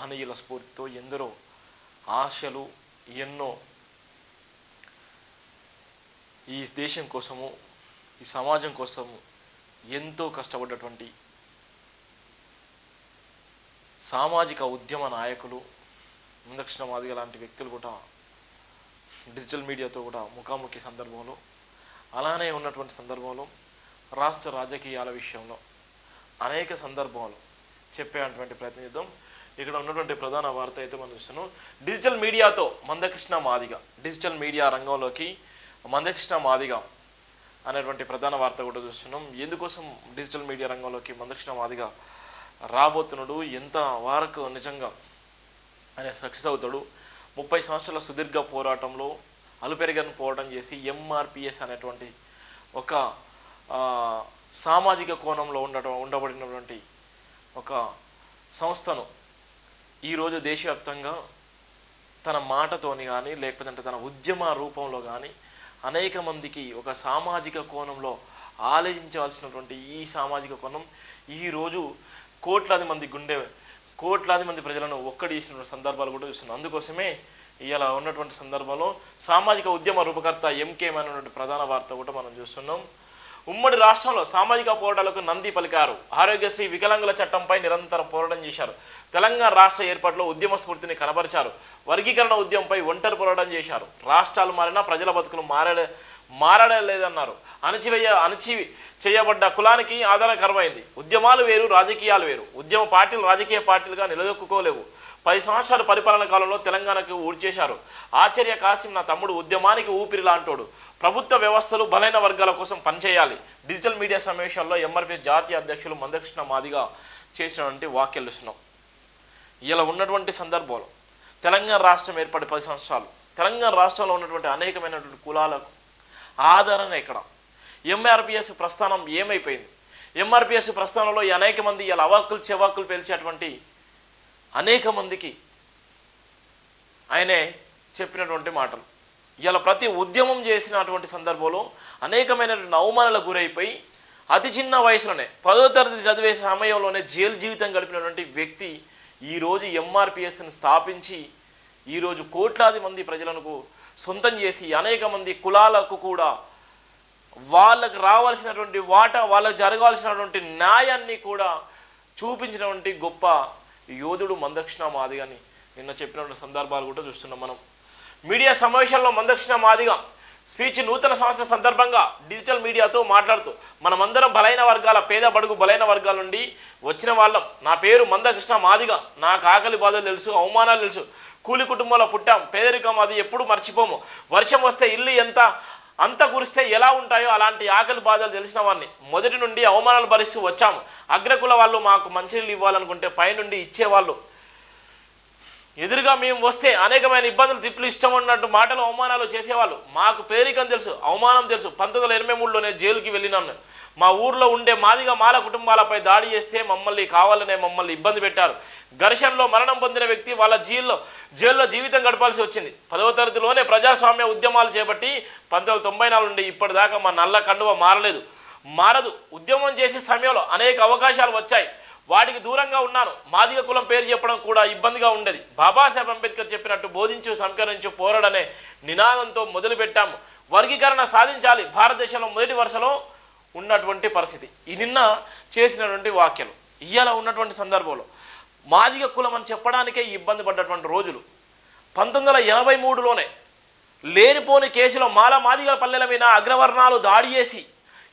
మహనీయుల స్ఫూర్తితో ఎందరో ఆశలు ఎన్నో ఈ దేశం కోసము ఈ సమాజం కోసము ఎంతో కష్టపడ్డటువంటి సామాజిక ఉద్యమ నాయకులు ముందక్షిణ మాదిగ లాంటి వ్యక్తులు కూడా డిజిటల్ మీడియాతో కూడా ముఖాముఖి సందర్భంలో అలానే ఉన్నటువంటి సందర్భంలో రాష్ట్ర రాజకీయాల విషయంలో అనేక సందర్భాలు చెప్పేటువంటి ప్రయత్నం చేద్దాం. ఇక్కడ ఉన్నటువంటి ప్రధాన వార్త అయితే మనం చూస్తున్నాం. డిజిటల్ మీడియాతో మందకృష్ణ మాదిగ డిజిటల్ మీడియా రంగంలోకి మందకృష్ణ మాదిగ అనేటువంటి ప్రధాన వార్త కూడా చూస్తున్నాం. ఎందుకోసం డిజిటల్ మీడియా రంగంలోకి మందకృష్ణ మాదిగ రాబోతున్నాడు? ఎంత వరకు నిజంగా అనే సక్సెస్ అవుతాడు? ముప్పై సంవత్సరాల సుదీర్ఘ పోరాటంలో అలుపెరగని పోరాటం చేసి ఎంఆర్పిఎస్ అనేటువంటి ఒక సామాజిక కోణంలో ఉండటం ఉండబడినటువంటి ఒక సంస్థను ఈరోజు దేశవ్యాప్తంగా తన మాటతోని కానీ లేకపోతే తన ఉద్యమ రూపంలో కానీ అనేక మందికి ఒక సామాజిక కోణంలో ఆలోచించవలసినటువంటి ఈ సామాజిక కోణం ఈరోజు కోట్లాది మంది గుండె కోట్లాది మంది ప్రజలను ఒక్కడేసిన సందర్భాలు కూడా చూస్తున్నాం. అందుకోసమే ఇలా ఉన్నటువంటి సందర్భంలో సామాజిక ఉద్యమ రూపకర్త ఎంకేఎం అనేటువంటి ప్రధాన వార్త కూడా మనం చూస్తున్నాం. ఉమ్మడి రాష్ట్రంలో సామాజిక పోరాటాలకు నంది పలికారు. ఆరోగ్యశ్రీ వికలాంగుల చట్టంపై నిరంతరం పోరాటం చేశారు. తెలంగాణ రాష్ట్ర ఏర్పాటులో ఉద్యమ స్ఫూర్తిని కనబరిచారు. వర్గీకరణ ఉద్యమంపై ఒంటరి పోరాటం చేశారు. రాష్ట్రాలు మారినా ప్రజల బతుకులు మారడే మారడలేదన్నారు. అణచివేయ అణచి చేయబడ్డ కులానికి ఆధారకరమైంది ఉద్యమాలు వేరు రాజకీయాలు వేరు. ఉద్యమ పార్టీలు రాజకీయ పార్టీలుగా నిలదొక్కుకోలేవు. పది సంవత్సరాల పరిపాలన కాలంలో తెలంగాణకు ఊడ్చేశారు ఆచార్య కాసిం నా తమ్ముడు ఉద్యమానికి ఊపిరి లాంటోడు ప్రభుత్వ వ్యవస్థలు బలైన వర్గాల కోసం పనిచేయాలి. డిజిటల్ మీడియా సమావేశాల్లో ఎంఆర్పీ జాతీయ అధ్యక్షులు మందకృష్ణ మాదిగా చేసినటువంటి వ్యాఖ్యలు ఇలా ఉన్నటువంటి సందర్భంలో తెలంగాణ రాష్ట్రం ఏర్పడి పది సంవత్సరాలు. తెలంగాణ రాష్ట్రంలో ఉన్నటువంటి అనేకమైనటువంటి కులాలకు ఆదరణ ఇక్కడ ఎంఆర్పిఎస్ ప్రస్థానం ఏమైపోయింది? ఎంఆర్పిఎస్ ప్రస్థానంలో ఈ అనేక మంది ఇలా అవాక్కులు చెవాకులు పేల్చేటువంటి అనేక మందికి ఆయనే చెప్పినటువంటి మాటలు. ఇలా ప్రతి ఉద్యమం చేసినటువంటి సందర్భంలో అనేకమైనటువంటి అవమానాలకు గురైపోయి అతి చిన్న వయసులోనే పదో తరగతి చదివే సమయంలోనే జైలు జీవితం గడిపినటువంటి వ్యక్తి ఈరోజు ఎంఆర్పిఎస్ని స్థాపించి ఈరోజు కోట్లాది మంది ప్రజలకు సొంతం చేసి అనేక మంది కులాలకు కూడా వాళ్ళకు రావాల్సినటువంటి వాటా వాళ్ళకు జరగాల్సినటువంటి న్యాయాన్ని కూడా చూపించినటువంటి గొప్ప యోధుడు మందక్షిణ మాదిగని నిన్న చెప్పినటువంటి సందర్భాలు కూడా చూస్తున్నాం మనం. మీడియా సమావేశంలో మందక్షిణ మాదిగ స్పీచ్ నూతన సంవత్సర సందర్భంగా డిజిటల్ మీడియాతో మాట్లాడుతూ మనమందరం బలైన వర్గాల పేద బడుగు బలైన వర్గాల నుండి వచ్చిన వాళ్ళం. నా పేరు మందకృష్ణ మాదిగ నాకు ఆకలి బాధలు తెలుసు అవమానాలు తెలుసు. కూలి కుటుంబంలో పుట్టాం పేదరికం అది ఎప్పుడు మర్చిపోము. వర్షం వస్తే ఇల్లు ఎంత అంత కురిస్తే ఎలా ఉంటాయో అలాంటి ఆకలి బాధలు తెలిసిన వాడిని మొదటి నుండి అవమానాలు భరిస్తూ వచ్చాము. అగ్రకుల వాళ్ళు మాకు మంచినీళ్ళు ఇవ్వాలనుకుంటే పైనుండి ఇచ్చేవాళ్ళు. ఎదురుగా మేము వస్తే అనేకమైన ఇబ్బందులు తిట్లు ఇష్టం ఉన్నట్టు మాటలు అవమానాలు చేసేవాళ్ళు. మాకు పేరికం తెలుసు అవమానం తెలుసు. పంతొమ్మిది వందల ఎనభై మూడులోనే జైలుకి వెళ్ళినాను. మా ఊర్లో ఉండే మాదిగా మాల కుటుంబాలపై దాడి చేస్తే మమ్మల్ని కావాలనే మమ్మల్ని ఇబ్బంది పెట్టారు. ఘర్షణలో మరణం పొందిన వ్యక్తి వాళ్ళ జైల్లో జైల్లో జీవితం గడపాల్సి వచ్చింది. పదవ తరగతిలోనే ప్రజాస్వామ్య ఉద్యమాలు చేపట్టి పంతొమ్మిది తొంభై నాలుగు నుండి ఇప్పటిదాకా మా నల్ల కండువ మారలేదు. మారదు. ఉద్యమం చేసే సమయంలో అనేక అవకాశాలు వచ్చాయి. వాటికి దూరంగా ఉన్నాను. మాదిగ కులం పేరు చెప్పడం కూడా ఇబ్బందిగా ఉండేది. బాబాసాహెబ్ అంబేద్కర్ చెప్పినట్టు బోధించు సంకరించు పోరాడనే నినాదంతో మొదలుపెట్టాము. వర్గీకరణ సాధించాలి. భారతదేశంలో మొదటి వరుసలో ఉన్నటువంటి పరిస్థితి. ఈ నిన్న చేసినటువంటి వాక్యలు ఇయ్యాల ఉన్నటువంటి సందర్భంలో. మాదిగ కులం అని చెప్పడానికే ఇబ్బంది పడ్డటువంటి రోజులు. పంతొమ్మిది వందల ఎనభై మూడులోనే లేనిపోని కేసులో మాల మాదిగల పల్లెల మీద అగ్రవర్ణాలు దాడి చేసి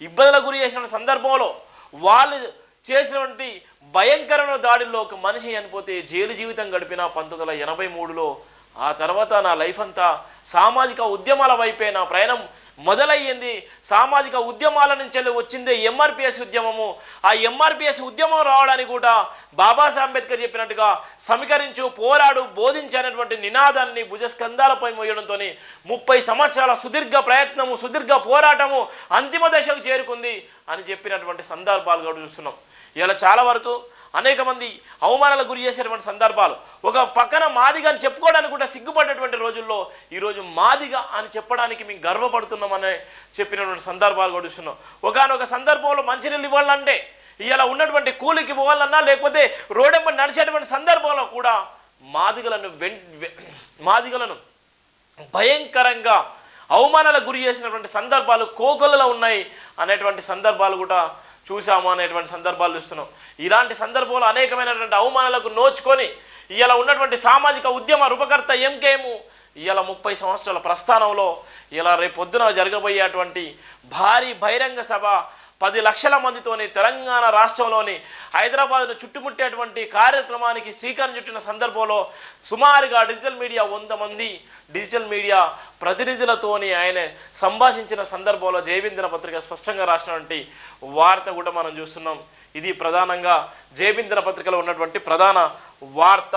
ఇబ్బందులకు గురి చేసిన సందర్భంలో వాళ్ళు చేసినటువంటి భయంకరమైన దాడిలో ఒక మనిషి అనిపోతే జైలు జీవితం గడిపిన పంతొమ్మిది వందల ఎనభై మూడులో ఆ తర్వాత నా లైఫ్ అంతా సామాజిక ఉద్యమాల వైపే నా ప్రయాణం మొదలయ్యింది. సామాజిక ఉద్యమాల నుంచి వచ్చిందే ఎంఆర్పిఎస్ ఉద్యమము. ఆ ఎంఆర్పిఎస్ ఉద్యమం రావడానికి కూడా బాబాసాహెబ్ అంబేద్కర్ చెప్పినట్టుగా సమీకరించు పోరాడు బోధించనేటువంటి నినాదాన్ని భుజస్కంధాలపై మోయడంతో ముప్పై సంవత్సరాల సుదీర్ఘ ప్రయత్నము సుదీర్ఘ పోరాటము అంతిమ దశకు చేరుకుంది అని చెప్పినటువంటి సందర్భాలు కూడా చూస్తున్నాం. ఇలా చాలా వరకు అనేక మంది అవమానాలకు గురి చేసేటువంటి సందర్భాలు. ఒక పక్కన మాదిగా అని చెప్పుకోవడానికి కూడా సిగ్గుపడ్డటువంటి రోజుల్లో ఈరోజు మాదిగా అని చెప్పడానికి మేము గర్వపడుతున్నామని చెప్పినటువంటి సందర్భాలు కూడా చూస్తున్నాం. ఒకనొక సందర్భంలో మంచినీళ్ళు ఇవ్వాలంటే ఇలా ఉన్నటువంటి కూలికి పోవాలన్నా లేకపోతే రోడెంబ నడిచేటువంటి సందర్భంలో కూడా మాదిగలను వెన్ వె- మాదిగలను భయంకరంగా అవమానాలకు గురి చేసినటువంటి సందర్భాలు కోకొల్లలో ఉన్నాయి అనేటువంటి సందర్భాలు కూడా చూసాము అనేటువంటి సందర్భాలు చూస్తున్నాం. ఇలాంటి సందర్భంలో అనేకమైనటువంటి అవమానాలకు నోచుకొని ఇలా ఉన్నటువంటి సామాజిక ఉద్యమ రూపకర్త ఎంకేము ఇలా ముప్పై సంవత్సరాల ప్రస్థానంలో ఇలా రేపొద్దున జరగబోయేటువంటి భారీ బహిరంగ సభ పది లక్షల మందితోని తెలంగాణ రాష్ట్రంలోని హైదరాబాద్ను చుట్టుముట్టేటువంటి కార్యక్రమానికి శ్రీకారం చుట్టిన సందర్భంలో సుమారుగా డిజిటల్ మీడియా వంద మంది డిజిటల్ మీడియా ప్రతినిధులతోని ఆయన సంభాషించిన సందర్భంలో జయబిందన పత్రిక స్పష్టంగా రాసినటువంటి వార్త కూడా మనం చూస్తున్నాం. ఇది ప్రధానంగా జయబిందన పత్రికలో ఉన్నటువంటి ప్రధాన వార్త.